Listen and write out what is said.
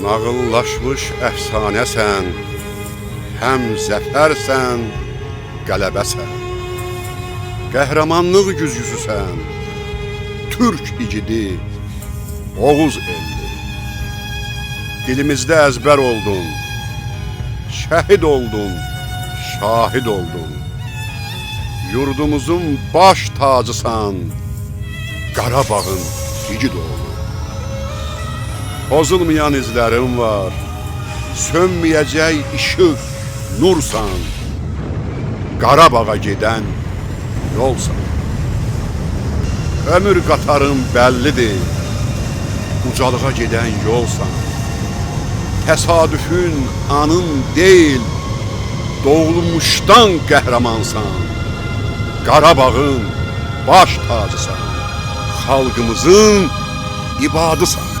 Nağıllaşmış əfsanəsən, həm zəfərsən, qələbəsən. Qəhrəmanlıq güzgüsüsən, Türk igidi, Oğuz elli. Dilimizdə əzbər oldun, şəhid oldun, şahid oldun. Yurdumuzun baş tacısan, Qarabağın igid oğlu. Pozulmayan izlərim var, sönməyəcək işıq, nursan. Qarabağa gedən yolsan. Ömür qatarın bəllidir, ucalığa gedən yolsan. Təsadüfün anın deyil, doğulmuşdan qəhrəmansan. Qarabağın baş tacısan, xalqımızın ibadısan.